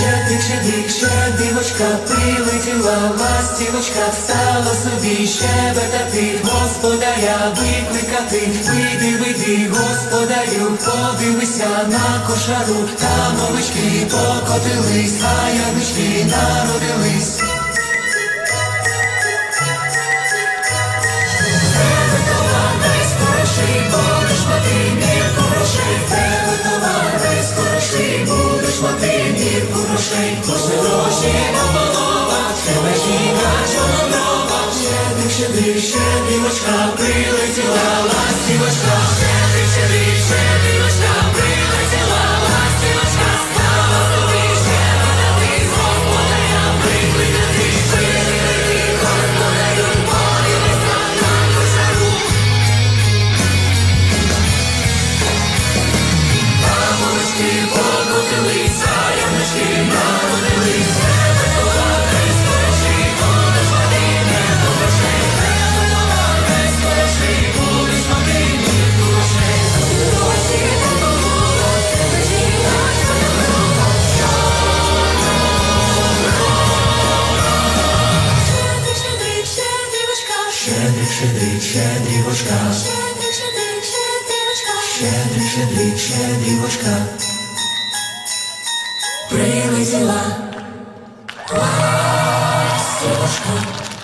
щедрик, щедрівочка, прилетіла ластівочка, стала собі щебетати, господаря викликати, вийди, вийди, господарю, подивися на кошару, там овечки покотились, а ягнички народились. Будеш мати мірку грошей, кошти гроші на тебе жінка чорноброва, щедрик, щедрик, щедрівочка, прилетіла щедрівочка, щедрик, щедрик, щедрівочка, прилетіла. Ластівочка.